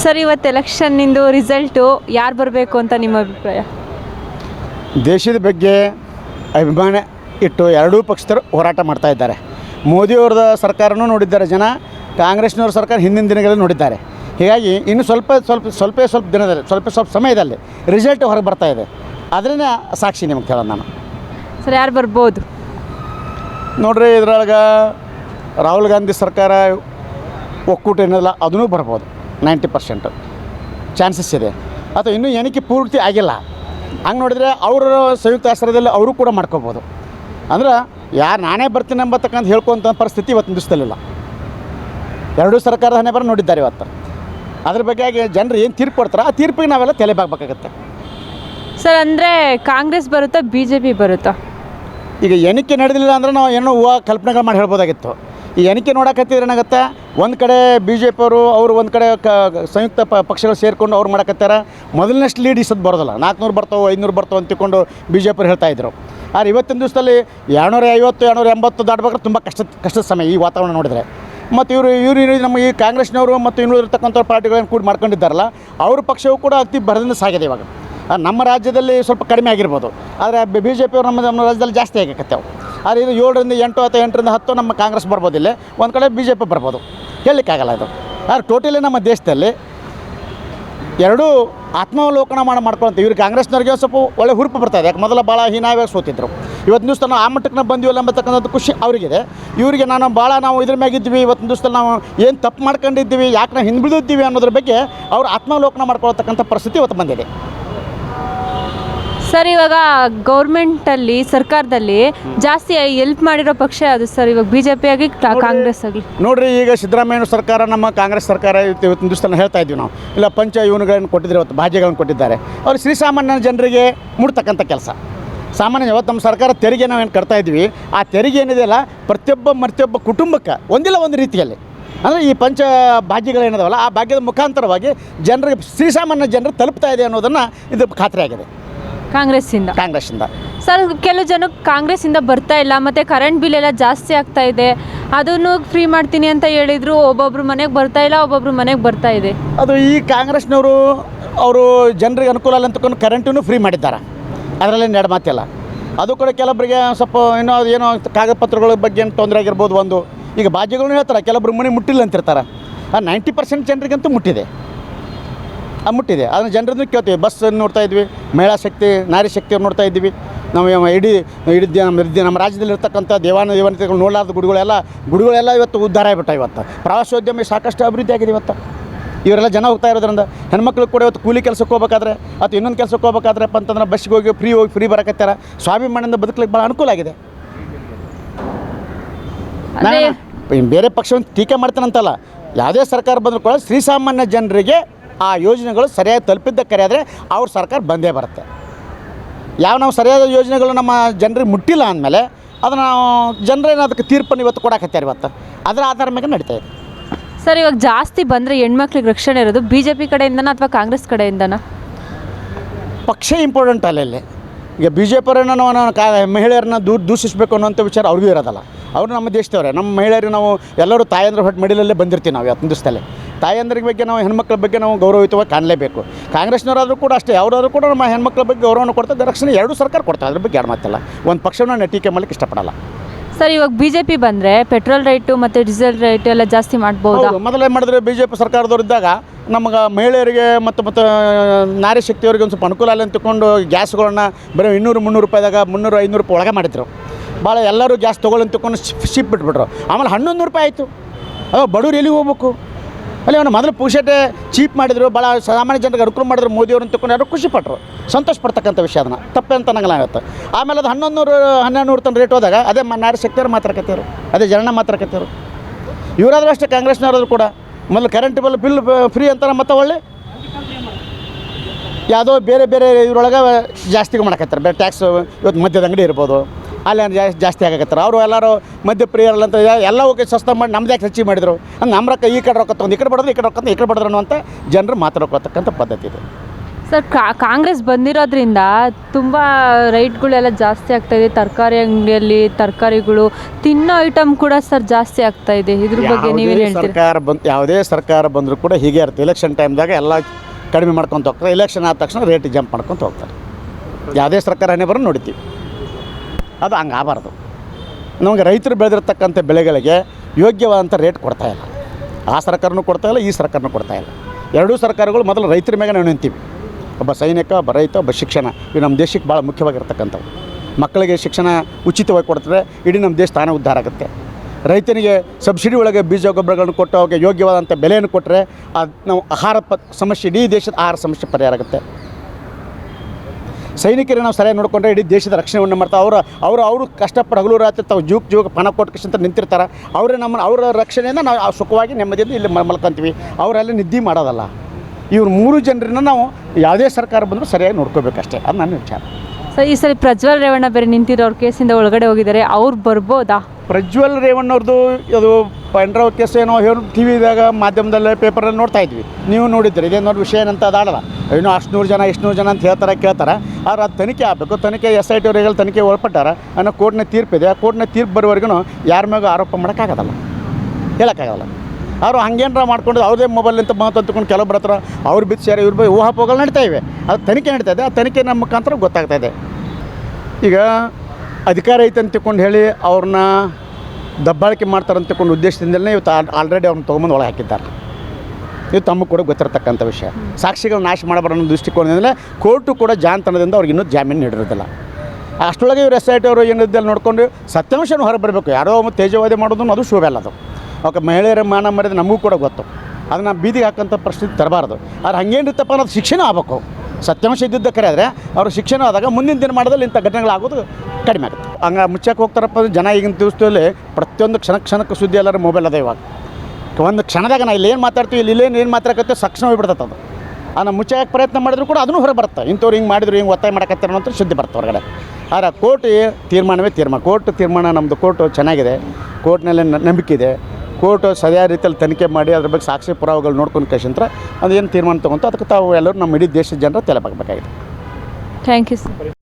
Sir ಇವತ್ತು ಎಲೆಕ್ಷನ್ನಿಂದು result ಯಾರು ಬರಬೇಕು ಅಂತ ನಿಮ್ಮ ಅಭಿಪ್ರಾಯ? ದೇಶದ ಬಗ್ಗೆ ಅಭಿಮಾನ ಇಟ್ಟು ಎರಡೂ ಪಕ್ಷದರು ಹೋರಾಟ ಮಾಡ್ತಾ ಇದ್ದಾರೆ. ಮೋದಿಯವ್ರದ ಸರ್ಕಾರನೂ ನೋಡಿದ್ದಾರೆ ಜನ ಕಾಂಗ್ರೆಸ್ನವ್ರ ಸರ್ಕಾರ ಹಿಂದಿನ ದಿನಗಳಲ್ಲಿ ನೋಡಿದ್ದಾರೆ. ಹೀಗಾಗಿ ಇನ್ನು ಸ್ವಲ್ಪ ಸ್ವಲ್ಪ ಸ್ವಲ್ಪ ಸ್ವಲ್ಪ ದಿನದಲ್ಲಿ ಸ್ವಲ್ಪ ಸ್ವಲ್ಪ ಸಮಯದಲ್ಲಿ ರಿಸಲ್ಟ್ ಹೊರಗೆ ಬರ್ತಾ ಇದೆ. ಅದರಿಂದ ಸಾಕ್ಷಿ ನಿಮಗೆ ಹೇಳೋದು ನಾನು. ಸರ್ ಯಾರು ಬರ್ಬೋದು? ನೋಡ್ರಿ ಇದ್ರೊಳಗೆ ರಾಹುಲ್ ಗಾಂಧಿ ಸರ್ಕಾರ ಒಕ್ಕೂಟ ಏನಿಲ್ಲ ಅದನ್ನೂ ಬರ್ಬೋದು. Ninety percent. ಚಾನ್ಸಸ್ ಇದೆ. ಅಥವಾ ಇನ್ನೂ ಎಣಿಕೆ ಪೂರ್ತಿ ಆಗಿಲ್ಲ. ಹಂಗೆ ನೋಡಿದರೆ ಅವರ ಸಂಯುಕ್ತ ಆಶ್ರಯದಲ್ಲಿ ಅವರು ಕೂಡ ಮಾಡ್ಕೋಬೋದು. ಅಂದ್ರೆ ಯಾರು ನಾನೇ ಬರ್ತೀನಿ ಎಂಬತಕ್ಕಂಥ ಹೇಳ್ಕೊಂತ ಪರಿಸ್ಥಿತಿ ಇವತ್ತು ದಿವಸದಲ್ಲಿಲ್ಲ. ಎರಡೂ ಸರ್ಕಾರದ ಹಣೆ ಬರ ನೋಡಿದ್ದಾರೆ ಇವತ್ತು. ಅದ್ರ ಬಗ್ಗೆ ಜನರು ಏನು ತೀರ್ಪು ಕೊಡ್ತಾರೆ ಆ ತೀರ್ಪಿಗೆ ನಾವೆಲ್ಲ ತಲೆ ಬಾಗಬೇಕಾಗತ್ತೆ. ಸರ್ ಅಂದರೆ ಕಾಂಗ್ರೆಸ್ ಬರುತ್ತಾ ಬಿ ಜೆ ಪಿ ಬರುತ್ತಾ? ಈಗ ಎಣಿಕೆ ನಡೆದಿಲ್ಲ ಅಂದ್ರೆ ನಾವು ಏನೋ ಹೂವು ಕಲ್ಪನೆಗಳು ಮಾಡಿ ಹೇಳ್ಬೋದಾಗಿತ್ತು. ಈ ಎಣಿಕೆ ನೋಡಕತ್ತಿದ್ರೆ ಏನಾಗುತ್ತೆ? ಒಂದು ಕಡೆ ಬಿ ಜೆ ಪಿಯವರು ಅವರು ಒಂದು ಕಡೆ ಕ, ಸಂಯುಕ್ತ ಪ, ಪಕ್ಷಗಳು ಸೇರಿಕೊಂಡು ಅವ್ರು ಮಾಡಕತ್ತಾರ. ಮೊದಲನಷ್ಟು ಲೀಡ್ ಇಸೋದು ಬರೋದಿಲ್ಲ. ನಾಲ್ಕುನೂರು ಬರ್ತಾವೆ ಐನೂರು ಬರ್ತಾವೆ ಅಂತ ತಿಳ್ಕೊಂಡು ಬಿ ಜೆ ಪಿಯವ್ರು ಹೇಳ್ತಾ ಇದ್ರು. ಆದ್ರೆ ಇವತ್ತಿನ ದಿವಸದಲ್ಲಿ ಎರಡುನೂರ ಐವತ್ತು ಎರಡುನೂರ ಎಂಬತ್ತು ದಾಟ್ಬೇಕಾದ್ರೆ ತುಂಬ ಕಷ್ಟ, ಕಷ್ಟದ ಸಮಯ ಈ ವಾತಾವರಣ ನೋಡಿದರೆ. ಮತ್ತು ಇವರು ಇವರು ನಮ್ಮ ಈ ಕಾಂಗ್ರೆಸ್ನವರು ಮತ್ತು ಇನ್ನುಳಿದಿರ್ತಕ್ಕಂಥ ಪಾರ್ಟಿಗಳನ್ನು ಕೂಡ ಮಾಡ್ಕೊಂಡಿದ್ದಾರಲ್ಲ, ಅವ್ರ ಪಕ್ಷವು ಕೂಡ ಅತಿ ಭರದಿಂದ ಸಾಗಿದೆ ಇವಾಗ. ನಮ್ಮ ರಾಜ್ಯದಲ್ಲಿ ಸ್ವಲ್ಪ ಕಡಿಮೆ ಆಗಿರ್ಬೋದು. ಆದರೆ ಬಿ ಜೆ ಪಿಯವರು ನಮ್ಮ ನಮ್ಮ ರಾಜ್ಯದಲ್ಲಿ ಜಾಸ್ತಿ ಆಗಕತ್ತೇವೆ. ಆದರೆ ಇದು ಏಳರಿಂದ ಎಂಟು ಅಥವಾ ಎಂಟರಿಂದ ಹತ್ತು ನಮ್ಮ ಕಾಂಗ್ರೆಸ್ ಬರ್ಬೋದಿಲ್ಲ ಒಂದು ಕಡೆ ಬಿ ಜೆ ಪಿ ಬರ್ಬೋದು. ಹೇಳಲಿಕ್ಕಾಗಲ್ಲ ಇದು. ಆದರೆ ಟೋಟಲಿ ನಮ್ಮ ದೇಶದಲ್ಲಿ ಎರಡೂ ಆತ್ಮಾವಲೋಕನ ಮಾಡಿ ಮಾಡ್ಕೊಳ್ತ ಇವ್ರು ಕಾಂಗ್ರೆಸ್ನವ್ರಿಗೆ ಸ್ವಲ್ಪ ಒಳ್ಳೆ ಹುರುಪು ಬರ್ತಾ ಇದೆ. ಯಾಕೆ ಮೊದಲ ಭಾಳ ಹೀನಾವಾಗಿ ಸೋತಿದ್ರು. ಇವತ್ತು ದಿವಸ ನಾವು ಆ ಮಟ್ಟಕ್ಕೆ ಬಂದಿವಲ್ಲ ಅಂಬತಕ್ಕಂಥದ್ದು ಖುಷಿ ಅವರಿಗಿದೆ. ಇವರಿಗೆ ನಾನು ಭಾಳ ನಾವು ಇದ್ರ ಮ್ಯಾಗಿದ್ವಿ ಇವತ್ತಿನ ದಿವಸದಲ್ಲಿ ನಾವು ಏನು ತಪ್ಪು ಮಾಡ್ಕೊಂಡಿದ್ದೀವಿ, ಯಾಕೆ ನಾವು ಹಿಂದುಳಿದಿದ್ದೀವಿ ಅನ್ನೋದ್ರ ಬಗ್ಗೆ ಅವ್ರು ಆತ್ಮಾವಲೋಕನ ಮಾಡ್ಕೊಳ್ತಕ್ಕಂಥ ಪರಿಸ್ಥಿತಿ ಇವತ್ತು ಬಂದಿದೆ. ಸರ್ ಇವಾಗ ಗೌರ್ಮೆಂಟಲ್ಲಿ ಸರ್ಕಾರದಲ್ಲಿ ಜಾಸ್ತಿ ಎಲ್ಪ್ ಮಾಡಿರೋ ಪಕ್ಷ ಅದು ಸರ್? ಇವಾಗ ಬಿಜೆಪಿ ಜೆ ಪಿ ಆಗಿ ಕಾಂಗ್ರೆಸ್ ಆಗಲಿ. ನೋಡ್ರಿ ಈಗ ಸಿದ್ದರಾಮಯ್ಯ ಸರ್ಕಾರ ನಮ್ಮ ಕಾಂಗ್ರೆಸ್ ಸರ್ಕಾರ ಇವತ್ತು ಇವತ್ತಿನ ದಿವಸದಲ್ಲಿ ಹೇಳ್ತಾ ಇದ್ದೀವಿ ನಾವು. ಇಲ್ಲ ಪಂಚ ಇವನುಗಳನ್ನು ಕೊಟ್ಟಿದ್ದಾರೆ ಇವತ್ತು ಭಾಗ್ಯಗಳನ್ನು ಕೊಟ್ಟಿದ್ದಾರೆ. ಅವ್ರು ಶ್ರೀಸಾಮಾನ್ಯ ಜನರಿಗೆ ಮುಡ್ತಕ್ಕಂಥ ಕೆಲಸ. ಸಾಮಾನ್ಯ ಇವತ್ತು ನಮ್ಮ ಸರ್ಕಾರ ತೆರಿಗೆ ನಾವು ಏನು ಕಟ್ತಾ ಇದ್ವಿ ಆ ತೆರಿಗೆ ಏನಿದೆಯಲ್ಲ ಪ್ರತಿಯೊಬ್ಬ ಪ್ರತಿಯೊಬ್ಬ ಕುಟುಂಬಕ್ಕೆ ಒಂದಿಲ್ಲ ಒಂದು ರೀತಿಯಲ್ಲಿ. ಅಂದರೆ ಈ ಪಂಚ ಭಾಗ್ಯಗಳೇನಿದಾವಲ್ಲ ಆ ಭಾಗ್ಯದ ಮುಖಾಂತರವಾಗಿ ಜನರಿಗೆ ಶ್ರೀಸಾಮಾನ್ಯ ಜನರು ತಲುಪ್ತಾ ಇದೆ ಅನ್ನೋದನ್ನು ಇದು ಖಾತ್ರಿ ಆಗಿದೆ ಕಾಂಗ್ರೆಸ್ಸಿಂದ? ಕಾಂಗ್ರೆಸ್ಸಿಂದ. ಸರ್ ಕೆಲವು ಜನಕ್ಕೆ ಕಾಂಗ್ರೆಸ್ಸಿಂದ ಬರ್ತಾ ಇಲ್ಲ ಮತ್ತು ಕರೆಂಟ್ ಬಿಲ್ ಎಲ್ಲ ಜಾಸ್ತಿ ಆಗ್ತಾ ಇದೆ. ಅದನ್ನು ಫ್ರೀ ಮಾಡ್ತೀನಿ ಅಂತ ಹೇಳಿದ್ರು ಒಬ್ಬೊಬ್ರು ಮನೆಗೆ ಬರ್ತಾ ಇಲ್ಲ ಒಬ್ಬೊಬ್ರು ಮನೆಗೆ ಬರ್ತಾ ಇದೆ. ಅದು ಈ ಕಾಂಗ್ರೆಸ್ನವರು ಅವರು ಜನರಿಗೆ ಅನುಕೂಲ ಅಲ್ಲ ಅಂತಕೊಂಡು ಕರೆಂಟನ್ನು ಫ್ರೀ ಮಾಡಿದ್ದಾರೆ. ಅದರಲ್ಲಿ ನಡೆ ಮಾತಿಲ್ಲ. ಅದು ಕೂಡ ಕೆಲವೊಬ್ಬರಿಗೆ ಸ್ವಲ್ಪ ಏನೋ ಅದು ಏನೋ ಕಾಗದ ಪತ್ರಗಳ ಬಗ್ಗೆ ಏನು ತೊಂದರೆ ಆಗಿರ್ಬೋದು ಒಂದು. ಈಗ ಬಾಜ್ಯಗಳನ್ನು ಹೇಳ್ತಾರೆ ಕೆಲವೊಬ್ರು ಮನೆ ಮುಟ್ಟಿಲ್ಲ ಅಂತಿರ್ತಾರೆ. ಆ ನೈಂಟಿ ಪರ್ಸೆಂಟ್ ಜನರಿಗಂತೂ ಮುಟ್ಟಿದೆ. ಮುಟ್ಟಿದೆ. ಅದನ್ನು ಜನರನ್ನು ಕೇಳ್ತೀವಿ. ಬಸ್ ನೋಡ್ತಾ ಇದ್ವಿ. ಮಹಿಳಾ ಶಕ್ತಿ ನಾರಿ ಶಕ್ತಿಯವ್ರು ನೋಡ್ತಾ ಇದ್ವಿ. ನಾವು ಇಡೀ ಇಡೀ ನಮ್ಮ ಇಡೀ ನಮ್ಮ ರಾಜ್ಯದಲ್ಲಿ ಇರ್ತಕ್ಕಂಥ ದೇವಾನ ದೇವನತೆಗಳು ನೋಡಲಾರ್ದ ಗುಡಿಗಳೆಲ್ಲ ಗುಡಿಗಳೆಲ್ಲ ಇವತ್ತು ಉದ್ಧಾರ ಆಗಿಬಿಟ್ಟ ಇವತ್ತು. ಪ್ರವಾಸೋದ್ಯಮ ಸಾಕಷ್ಟು ಅಭಿವೃದ್ಧಿ ಆಗಿದೆ ಇವತ್ತು. ಇವರೆಲ್ಲ ಜನ ಹೋಗ್ತಾ ಇರೋದ್ರಿಂದ ಹೆಣ್ಮಕ್ಳು ಕೂಡ ಇವತ್ತು ಕೂಲಿ ಕೆಲಸಕ್ಕೆ ಹೋಗ್ಬೇಕಾದ್ರೆ ಅಥವಾ ಇನ್ನೊಂದು ಕೆಲಸಕ್ಕೆ ಹೋಗ್ಬೇಕಾದ್ರಪ್ಪ ಅಂತಂದ್ರೆ ಬಸ್ಸಿಗೆ ಹೋಗಿ ಫ್ರೀ ಹೋಗಿ ಫ್ರೀ ಬರಕತ್ತಾರ. ಸ್ವಾಭಿಮಾನದಿಂದ ಬದುಕಲಿಕ್ಕೆ ಭಾಳ ಅನುಕೂಲ ಆಗಿದೆ. ನಾನು ಬೇರೆ ಪಕ್ಷವನ್ನು ಟೀಕೆ ಮಾಡ್ತಾನಂತಲ್ಲ. ಯಾವುದೇ ಸರ್ಕಾರ ಬಂದರೂ ಕೂಡ ಶ್ರೀಸಾಮಾನ್ಯ ಜನರಿಗೆ ಆ ಯೋಜನೆಗಳು ಸರಿಯಾಗಿ ತಲುಪಿದ್ದ ಕರೆ ಆದರೆ ಅವ್ರ ಸರ್ಕಾರ ಬಂದೇ ಬರುತ್ತೆ. ಯಾವ ನಾವು ಸರಿಯಾದ ಯೋಜನೆಗಳು ನಮ್ಮ ಜನರಿಗೆ ಮುಟ್ಟಿಲ್ಲ ಅಂದಮೇಲೆ ಅದನ್ನು ಜನರೇನು ಅದಕ್ಕೆ ತೀರ್ಪನ್ನು ಇವತ್ತು ಕೊಡಕತ್ತಾರೆ ಇವತ್ತು? ಅದರ ಆಧಾರ ಮೇಲೆ ನಡೀತಾ ಇದೆ. ಸರ್ ಇವಾಗ ಜಾಸ್ತಿ ಬಂದರೆ ಹೆಣ್ಮಕ್ಳಿಗೆ ರಕ್ಷಣೆ ಇರೋದು ಬಿ ಜೆ ಪಿ ಕಡೆಯಿಂದನ ಅಥವಾ ಕಾಂಗ್ರೆಸ್ ಕಡೆಯಿಂದನ? ಪಕ್ಷ ಇಂಪಾರ್ಟೆಂಟ್ ಅಲ್ಲ ಇಲ್ಲಿ. ಈಗ ಬಿ ಜೆ ಪಿಯವರನ್ನ ನಾವು ನಾವು ಕಾ ಮಹಿಳೆಯರನ್ನ ದೂರ ದೂಷಿಸಬೇಕು ಅನ್ನೋಂಥ ವಿಚಾರ ಅವ್ರಿಗೂ ಇರೋದಲ್ಲ. ಅವರು ನಮ್ಮ ದೇಶದವರೇ. ನಮ್ಮ ಮಹಿಳೆಯರಿಗೆ ನಾವು ಎಲ್ಲರೂ ತಾಯಂದ್ರ ಹೊಟ್ಟೆ ಮಡಿಲಲ್ಲೇ ಬಂದಿರ್ತೀವಿ ನಾವು ಇವತ್ತಿನ ದಿವಸದಲ್ಲಿ. ತಾಯಂದ್ರಿಗೆ ಬಗ್ಗೆ ನಾವು ಹೆಣ್ಮಕ್ಳ ಬಗ್ಗೆ ನಾವು ಗೌರವಯುತವಾಗಿ ಕಾಣಲೇಬೇಕು. ಕಾಂಗ್ರೆಸ್ನವರಾದರೂ ಕೂಡ ಅಷ್ಟೇ ಅವರಾದರೂ ಕೂಡ ನಮ್ಮ ಹೆಣ್ಮಕ್ಳ ಬಗ್ಗೆ ಗೌರವನ ಕೊಡ್ತಾರೆ ರಕ್ಷಣೆ ಎರಡೂ ಸರ್ಕಾರ ಕೊಡ್ತಾರೆ ಅದ್ರ ಬಗ್ಗೆ ಎರಡು ಮಾತಲ್ಲ. ಒಂದು ಪಕ್ಷವನ್ನು ನಾನು ಟೀಕೆ ಮಾಡಲಿಕ್ಕೆ ಇಷ್ಟಪಡಲ್ಲ. ಸರ್ ಇವಾಗ ಬಿ ಜೆ ಪಿ ಬಂದರೆ ಪೆಟ್ರೋಲ್ ರೇಟು ಮತ್ತು ಡೀಸೆಲ್ ರೇಟು ಎಲ್ಲ ಜಾಸ್ತಿ ಮಾಡ್ಬೋದು? ಮೊದಲೇ ಮಾಡಿದ್ರೆ ಬಿ ಜೆ ಪಿ ಸರ್ಕಾರದವ್ರು ಇದ್ದಾಗ ನಮಗೆ ಮಹಿಳೆಯರಿಗೆ ಮತ್ತು ಮತ್ತು ನಾರಿ ಶಕ್ತಿಯವರಿಗೆ ಒಂದು ಸ್ವಲ್ಪ ಅನುಕೂಲ ಅಲ್ಲ ಅಂತ ತಗೊಂಡು ಗ್ಯಾಸ್ಗಳನ್ನ ಬರೀ ಇನ್ನೂರು ಮುನ್ನೂರು ರೂಪಾಯಿದಾಗ ಮುನ್ನೂರು ಐನೂರು ರೂಪಾಯಿ ಒಳಗೆ ಮಾಡಿದ್ರು. ಭಾಳ ಎಲ್ಲರೂ ಗ್ಯಾಸ್ ತೊಗೊಳ್ಳಿ ಅಂತ ತಿಳ್ಕೊಂಡು ಶಿಪ್ ಬಿಟ್ಬಿಟ್ರು. ಆಮೇಲೆ ಹನ್ನೊಂದು ನೂರು ರೂಪಾಯಿ ಆಯಿತು. ಅವಾಗ ಬಡವ್ರು ಎಲ್ಲಿಗೆ ಹೋಗ್ಬೇಕು? ಅಲ್ಲಿ ಅವನು ಮೊದಲು ಪುಷಟೆ ಚೀಪ್ ಮಾಡಿದ್ರು ಭಾಳ ಸಾಮಾನ್ಯ ಜನರಿಗೆ ಅನುಕೂಲ ಮಾಡಿದ್ರು, ಮೋದಿಯವ್ರನ್ನ ಯಾರು ಖುಷಿ ಪಟ್ಟರು ಸಂತೋಷ ಪಡ್ತಕ್ಕಂಥ ವಿಷಯ ಅದನ್ನು. ತಪ್ಪೆ ಅಂತ ಅನ್ನಂಗಿಲ್ಲ ಆಗುತ್ತೆ ಆಮೇಲೆ ಅದು ಹನ್ನೊಂದು ನೂರು ಹನ್ನೆರಡು ನೂರು ತನಕ ರೇಟ್ ಹೋದಾಗ ಅದೇ ಮ- ನಾರಿ ಶಕ್ತಿಯವ್ರು ಮಾತಾಡ್ಕತ್ತಾರೆ ಅದೇ ಜನ ಮಾತಾಡ್ಕತ್ತಾರೆ ಇವರಾದ್ರೂ ಅಷ್ಟೇ ಕಾಂಗ್ರೆಸ್ನವರಾದ್ರು ಕೂಡ. ಮೊದಲು ಕರೆಂಟ್ ಬಿಲ್ ಬಿಲ್ ಫ್ರೀ ಅಂತಾರೆ ಮತ್ತೆ ಒಳ್ಳೆ? ಯಾವುದೋ ಬೇರೆ ಬೇರೆ ಇವರೊಳಗೆ ಜಾಸ್ತಿ ಮಾಡಕತ್ತಾರೆ. ಬೇರೆ ಟ್ಯಾಕ್ಸ್ ಇವತ್ತು ಮದ್ಯದ ಅಂಗಡಿ ಇರ್ಬೋದು. ಅಲ್ಲಿ ಜಾಸ್ತಿ ಜಾಸ್ತಿ ಆಗಕತ್ತಾರ? ಅವರು ಎಲ್ಲರೂ ಮಧ್ಯ ಪ್ರಿಯರಲ್ಲ ಅಂತ ಎಲ್ಲ ಹೋಗಿ ಸ್ವಸ್ಥ ಮಾಡಿ ನಮ್ದು ಯಾಕೆ ಹೆಚ್ಚಿಗೆ ಮಾಡಿದ್ರು? ಹಂಗೆ ನಮ್ಮ ರೊಕ್ಕ ಈ ಕಡೆ ರೊಕ್ಕ ತೊಗೊಂಡು ಈ ಕಡೆ ಬಡದ್ರು ಈ ಕಡೆ ರೊಕ್ಕ ಈ ಕಡೆ ಬಡದ್ರು ಅನ್ನುವಂಥ ಜನರು ಮಾತಾಡ್ಕೊಳ್ತಕ್ಕಂಥ ಪದ್ಧತಿ ಇದೆ. ಸರ್ ಕಾಂಗ್ರೆಸ್ ಬಂದಿರೋದ್ರಿಂದ ತುಂಬ ರೈಟ್ಗಳೆಲ್ಲ ಜಾಸ್ತಿ ಆಗ್ತಾ ಇದೆ. ತರಕಾರಿ ಅಂಗಡಿಯಲ್ಲಿ ತರಕಾರಿಗಳು ತಿನ್ನೋ ಐಟಮ್ ಕೂಡ ಸರ್ ಜಾಸ್ತಿ ಆಗ್ತಾ ಇದೆ. ಇದ್ರ ಬಗ್ಗೆ ನೀವೇನು ಹೇಳ್ತೀರಿ? ಸರ್ಕಾರ ಬಂದು ಯಾವುದೇ ಸರ್ಕಾರ ಬಂದರೂ ಕೂಡ ಹೀಗೆ ಇರುತ್ತೆ. ಎಲೆಕ್ಷನ್ ಟೈಮ್ದಾಗ ಎಲ್ಲ ಕಡಿಮೆ ಮಾಡ್ಕೊತ ಹೋಗ್ತಾರೆ. ಎಲೆಕ್ಷನ್ ಆದ ತಕ್ಷಣ ರೇಟ್ ಜಂಪ್ ಮಾಡ್ಕೊತ ಹೋಗ್ತಾರೆ. ಯಾವುದೇ ಸರ್ಕಾರ ಹಣೆ ಬರೋ ನೋಡ್ತೀವಿ ಅದು ಹಂಗೆ ಆಗಬಾರ್ದು. ನಮಗೆ ರೈತರು ಬೆಳೆದಿರ್ತಕ್ಕಂಥ ಬೆಳೆಗಳಿಗೆ ಯೋಗ್ಯವಾದಂಥ ರೇಟ್ ಕೊಡ್ತಾ ಇಲ್ಲ. ಆ ಸರ್ಕಾರನೂ ಕೊಡ್ತಾ ಇಲ್ಲ, ಈ ಸರ್ಕಾರನೂ ಕೊಡ್ತಾ ಇಲ್ಲ. ಎರಡೂ ಸರ್ಕಾರಗಳು ಮೊದಲು ರೈತರ ಮೇಲೆ ನಾವು ನಿಂತೀವಿ. ಒಬ್ಬ ಸೈನಿಕ, ಒಬ್ಬ ರೈತ, ಒಬ್ಬ ಶಿಕ್ಷಣ. ಇವು ನಮ್ಮ ದೇಶಕ್ಕೆ ಭಾಳ ಮುಖ್ಯವಾಗಿರ್ತಕ್ಕಂಥವು. ಮಕ್ಕಳಿಗೆ ಶಿಕ್ಷಣ ಉಚಿತವಾಗಿ ಕೊಡ್ತಾರೆ ಇಡೀ ನಮ್ಮ ದೇಶ ತಾನೇ ಉದ್ಧಾರ ಆಗುತ್ತೆ. ರೈತನಿಗೆ ಸಬ್ಸಿಡಿ ಒಳಗೆ ಬೀಜ, ಗೊಬ್ಬರಗಳನ್ನು ಕೊಟ್ಟು ಅವಾಗ ಯೋಗ್ಯವಾದಂಥ ಬೆಲೆಯನ್ನು ಕೊಟ್ಟರೆ ಅದು ನಾವು ಆಹಾರ ಪ, ಸಮಸ್ಯೆ, ಇಡೀ ದೇಶದ ಆಹಾರ ಸಮಸ್ಯೆ ಪರಿಹಾರ ಆಗುತ್ತೆ. ಸೈನಿಕರಿಗೆ ನಾವು ಸರಿಯಾಗಿ ನೋಡಿಕೊಂಡ್ರೆ ಇಡೀ ದೇಶದ ರಕ್ಷಣೆಯನ್ನು ಮಾಡ್ತಾ ಅವರು ಅವರು ಅವರು ಕಷ್ಟಪಟ್ಟು ಹಗಲು ರಾತ್ರಿ ತಾವು ಜೂಕ್ ಜೂಕ್ ಪಣ ಕೊಟ್ಟು ಅಂತ ನಿಂತಿರ್ತಾರೆ. ಅವರೇ ನಮ್ಮ ಅವರ ರಕ್ಷಣೆಯಿಂದ ನಾವು ಸುಖವಾಗಿ ನೆಮ್ಮದಿಯಿಂದ ಇಲ್ಲಿ ಮಲ್ಕೊಂತೀವಿ. ಅವರಲ್ಲಿ ನಿದ್ದೆ ಮಾಡೋದಲ್ಲ. ಇವ್ರು ಮೂರು ಜನರನ್ನ ನಾವು ಯಾವುದೇ ಸರ್ಕಾರ ಬಂದರೂ ಸರಿಯಾಗಿ ನೋಡ್ಕೋಬೇಕಷ್ಟೇ. ಅದು ನನ್ನ ವಿಚಾರ. ಸರ್, ಈ ಸರಿ ಪ್ರಜ್ವಲ್ ರೇವಣ್ಣ ಬೇರೆ ನಿಂತಿರೋರು ಕೇಸಿಂದ ಒಳಗಡೆ ಹೋಗಿದ್ದಾರೆ. ಅವ್ರು ಬರ್ಬೋದಾ? ಪ್ರಜ್ವಲ್ ರೇವಣ್ಣವ್ರದ್ದು ಅದು ಪಂಡ್ರವ್ ಕೇಸ್ ಏನೋ ಹೇಳಿ ಟಿ ವಿದಾಗ ಮಾಧ್ಯಮದಲ್ಲೇ ಪೇಪರಲ್ಲಿ ನೋಡ್ತಾ ಇದ್ವಿ. ನೀವು ಇದೇನು ನೋಡಿರಿ ವಿಷಯ ಏನಂತ ಅದಾಡಲ್ಲ ಏನೋ ಅಷ್ಟುನೂರು ಜನ, ಇಷ್ಟುನೂರು ಜನ ಅಂತ ಹೇಳ್ತಾರೆ, ಕೇಳ್ತಾರೆ. ಆದ್ರೆ ಅದು ತನಿಖೆ ಆಗಬೇಕು. ತನಿಖೆ ಎಸ್ ಐ ಟಿ ಅವರಿಗೆ ತನಿಖೆ ಒಳಪಟ್ಟಾರ. ಅನ್ನೋ ಕೋರ್ಟ್ನ ತೀರ್ಪಿದೆ. ಆ ಕೋರ್ಟ್ನ ತೀರ್ಪು ಬರೋವರೆಗೂ ಯಾರ ಮ್ಯಾಗ ಆರೋಪ ಮಾಡೋಕ್ಕಾಗಲ್ಲ ಹೇಳೋಕ್ಕಾಗಲ್ಲ. ಅವರು ಹಂಗೇನಾರ ಮಾಡ್ಕೊಂಡು ಅವ್ರದೇ ಮೊಬೈಲಿಂದ ಮಾತು ಅಂತ್ಕೊಂಡು ಕೆಲವು ಹತ್ರ ಅವ್ರು ಬಿದ್ದು ಸೇರಿ ಇವ್ರ ಬಗ್ಗೆ ಊಹಾಪೋಗಳು ನಡೀತಾ ಇವೆ. ಅದು ತನಿಖೆ ನಡೀತಾ ಇದೆ. ಆ ತನಿಖೆ ನಮ್ಮ ಮುಖಾಂತರ ಗೊತ್ತಾಗ್ತಾ ಇದೆ. ಈಗ ಅಧಿಕಾರ ಐತೆ ಅಂತ ಹೇಳಿ ಅವ್ರನ್ನ ದಬ್ಬಾಳಿಕೆ ಮಾಡ್ತಾರೆ ಅಂತಕೊಂಡು ಉದ್ದೇಶದಿಂದಲೇ ಇವತ್ತು ಆಲ್ರೆಡಿ ಅವ್ರನ್ನ ತೊಗೊಂಬಂದು ಒಳಗೆ ಹಾಕಿದ್ದಾರೆ. ಇದು ತಮಗೆ ಕೂಡ ಗೊತ್ತಿರತಕ್ಕಂಥ ವಿಷಯ. ಸಾಕ್ಷಿಗಳು ನಾಶ ಮಾಡಬಾರ ಅನ್ನೋ ದೃಷ್ಟಿಕೋನದಿಂದಲೇ ಕೋರ್ಟು ಕೂಡ ಜಾಣತನದಿಂದ ಅವ್ರಿಗೆ ಇನ್ನೂ ಜಾಮೀನು ನೀಡಿರೋದಿಲ್ಲ. ಅಷ್ಟರೊಳಗೆ ಇವ್ರು ಎಸ್ ಐ ಟಿ ಅವರು ಏನಿದ್ದಲ್ಲಿ ನೋಡಿಕೊಂಡು ಸತ್ಯಾಂಶನೂ ಹೊರಗೆ ಬರಬೇಕು ಯಾರೋ ಒಮ್ಮೆ ತೇಜವಾದಿ ಮಾಡೋದು ಅದು ಶೋಭೆ ಅಲ್ಲ ಅದು. ಅವಕ್ಕೆ ಮಹಿಳೆಯರ ಮಾನ ಮರ್ಯಾದೆ ನಮಗೂ ಕೂಡ ಗೊತ್ತು. ಅದನ್ನು ಬೀದಿಗೆ ಹಾಕೋಂಥ ಪರಿಸ್ಥಿತಿ ತರಬಾರ್ದು. ಆದ್ರೆ ಹಂಗೇನಿರ್ತಪ್ಪ ಅನ್ನೋದು ಶಿಕ್ಷಣ ಆಗಬೇಕು. ಸತ್ಯಾಂಶ ಇದ್ದಿದ್ದ ಕರೆ ಆದರೆ ಅವರು ಶಿಕ್ಷಣ ಆದಾಗ ಮುಂದಿನ ದಿನಮಾನದಲ್ಲಿ ಇಂಥ ಘಟನೆಗಳಾಗೋದು ಕಡಿಮೆ ಆಗುತ್ತೆ. ಹಂಗೆ ಮುಚ್ಚಕ್ಕೆ ಹೋಗ್ತಾರಪ್ಪ ಅಂದ್ರೆ ಜನ ಈಗಿನ ದಿವಸದಲ್ಲಿ ಪ್ರತಿಯೊಂದು ಕ್ಷಣ ಕ್ಷಣಕ್ಕೆ ಸುದ್ದಿ ಎಲ್ಲರ ಮೊಬೈಲ್ ಅದ ಇವಾಗ. ಒಂದು ಕ್ಷಣದಾಗ ನಾ ಇಲ್ಲೇನು ಮಾತಾಡ್ತೀವಿ, ಇಲ್ಲಿ ಇಲ್ಲೇನು ಏನು ಮಾತಾಡಕತ್ತೆ ತಕ್ಷಣ ಹೋಗ್ಬಿಡ್ತದೆ ಅದು. ಅದನ್ನು ಮುಚ್ಚಕ್ಕೆ ಪ್ರಯತ್ನ ಮಾಡಿದ್ರು ಕೂಡ ಅದನ್ನು ಹೊರ ಬರುತ್ತೆ. ಇಂಥವ್ರು ಹಿಂಗೆ ಮಾಡಿದ್ರು, ಹಿಂಗೆ ಒತ್ತಾಯ ಮಾಡಕತ್ತಾರ ಅಂತ ಸುದ್ದಿ ಬರುತ್ತೆ ಹೊರಗಡೆ. ಆದರೆ ಕೋರ್ಟ್ ತೀರ್ಮಾನವೇ ತೀರ್ಮಾನ. ಕೋರ್ಟ್ ತೀರ್ಮಾನ ನಮ್ಮದು ಕೋರ್ಟು ಚೆನ್ನಾಗಿದೆ. ಕೋರ್ಟ್ನಲ್ಲಿ ನಂಬಿಕೆ ಇದೆ. ಕೋರ್ಟು ಸರಿಯಾದ ರೀತಿಯಲ್ಲಿ ತನಿಖೆ ಮಾಡಿ ಅದ್ರ ಬಗ್ಗೆ ಸಾಕ್ಷಿ ಪುರಾವೆಗಳು ನೋಡ್ಕೊಂಡು ಕಳ್ಸಿಂತ್ರ ಅದು ಏನು ತೀರ್ಮಾನ ತೊಗೊಂತ ಅದಕ್ಕೆ ತಾವು ಎಲ್ಲರೂ ನಮ್ಮ ಇಡೀ ದೇಶದ ಜನರು ತಲೆಬಾಗಬೇಕಾಗಿದೆ ಥ್ಯಾಂಕ್ ಯು ಸರ್